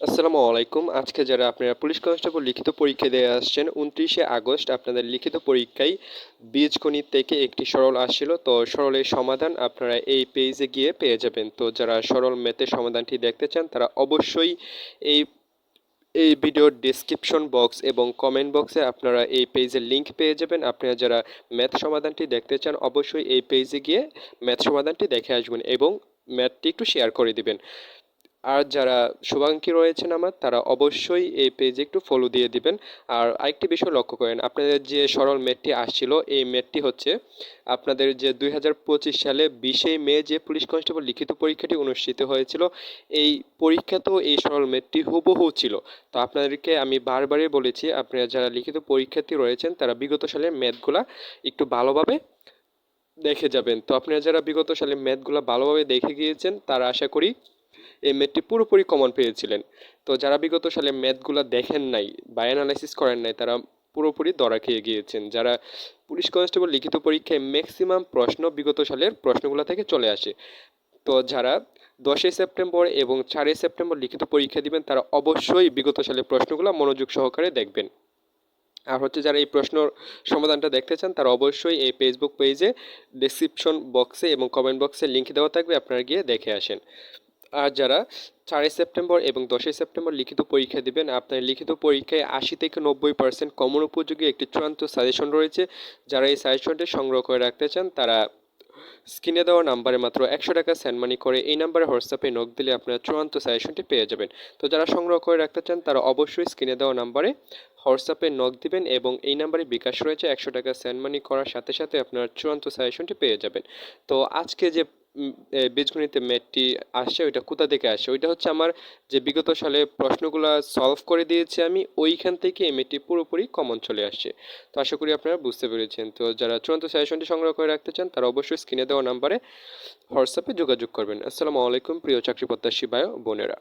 আসসালামু আলাইকুম। আজকে যারা আপনারা পুলিশ কনস্টেবল লিখিত পরীক্ষা দিয়ে আসছেন, উনত্রিশে আগস্ট আপনাদের লিখিত পরীক্ষায় বীজগণিত থেকে একটি সরল আসছিল। তো সরলের সমাধান আপনারা এই পেজে গিয়ে পেয়ে যাবেন। তো যারা সরল ম্যাথের সমাধানটি দেখতে চান, তারা অবশ্যই এই এই ভিডিওর ডিসক্রিপশন বক্স এবং কমেন্ট বক্সে আপনারা এই পেজের লিংক পেয়ে যাবেন। আপনারা যারা ম্যাথ সমাধানটি দেখতে চান, অবশ্যই এই পেজে গিয়ে ম্যাথ সমাধানটি দেখে আসবেন এবং ম্যাথটি একটু শেয়ার করে দিবেন। আর যারা শুভাঙ্কী রয়েছেন আমার, তারা অবশ্যই এই পেজে একটু ফলো দিয়ে দিবেন। আর আরেকটি বিষয় লক্ষ্য করেন, আপনাদের যে সরল ম্যাটটি আসছিল, এই ম্যাটটি হচ্ছে আপনাদের যে দুই হাজার পঁচিশ সালে বিশে মে যে পুলিশ কনস্টেবল লিখিত পরীক্ষাটি অনুষ্ঠিত হয়েছিল, এই পরীক্ষাতেও এই সরল ম্যাটটি হুবহু ছিল। তো আপনাদেরকে আমি বারবারই বলেছি, আপনারা যারা লিখিত পরীক্ষার্থী রয়েছেন, তারা বিগত সালের ম্যাথগুলা একটু ভালোভাবে দেখে যাবেন। তো আপনারা যারা বিগত সালে ম্যাথগুলো ভালোভাবে দেখে গিয়েছেন, তারা আশা করি এই ম্যাথটি পুরোপুরি কমন পেয়েছিলেন। তো যারা বিগত সালে ম্যাথগুলো দেখেন নাই বা অ্যানালাইসিস করেন নাই, তারা পুরোপুরি দরা খেয়ে গিয়েছেন। যারা পুলিশ কনস্টেবল লিখিত পরীক্ষায় ম্যাক্সিমাম প্রশ্ন বিগত সালের প্রশ্নগুলো থেকে চলে আসে। তো যারা দশই সেপ্টেম্বর এবং চারই সেপ্টেম্বর লিখিত পরীক্ষা দিবেন, তারা অবশ্যই বিগত সালের প্রশ্নগুলো মনোযোগ সহকারে দেখবেন। আর হচ্ছে যারা এই প্রশ্নর সমাধানটা দেখতে চান, তারা অবশ্যই এই ফেসবুক পেজে ডিসক্রিপশন বক্সে এবং কমেন্ট বক্সে লিঙ্ক দেওয়া থাকবে, আপনারা গিয়ে দেখে আসেন। আর যারা চারই সেপ্টেম্বর এবং দশই সেপ্টেম্বর লিখিত পরীক্ষা দেবেন, আপনার লিখিত পরীক্ষায় আশি থেকে নব্বই পার্সেন্ট কমন উপযোগী একটি চূড়ান্ত সাজেশন রয়েছে। যারা এই সাজেশনটি সংগ্রহ করে রাখতে চান, তারা স্ক্রিনে দেওয়া নাম্বারে মাত্র একশো টাকা সেন্ড মানি করে এই নাম্বারে হোয়াটসঅ্যাপে নক দিলে আপনারা চূড়ান্ত সাজেশনটি পেয়ে যাবেন। তো যারা সংগ্রহ করে রাখতে চান, তারা অবশ্যই স্ক্রিনে দেওয়া নাম্বারে হোয়াটসঅ্যাপে নক দিবেন এবং এই নাম্বারে বিকাশ রয়েছে, একশো টাকা সেন্ড মানি করার সাথে সাথে আপনার চূড়ান্ত সাজেশনটি পেয়ে যাবেন। তো আজকে যে বীজগণিতে ম্যাথটি আসছে, ওইটা কোথা থেকে আসে ওইটা হচ্ছে আমার যে বিগত সালে প্রশ্নগুলো সলভ করে দিয়েছি আমি, ওইখান থেকে এই ম্যাথটি পুরোপুরি কমন চলে আসছে। তো আশা করি আপনারা বুঝতে পেরেছেন। তো যারা চূড়ান্ত সাজেশনটি সংগ্রহ করে রাখতে চান, তারা অবশ্যই স্ক্রিনে দেওয়া নাম্বারে হোয়াটসঅ্যাপে যোগাযোগ করবেন। আসসালামু আলাইকুম, প্রিয় চাকরি প্রত্যাশী ভাই বোনেরা।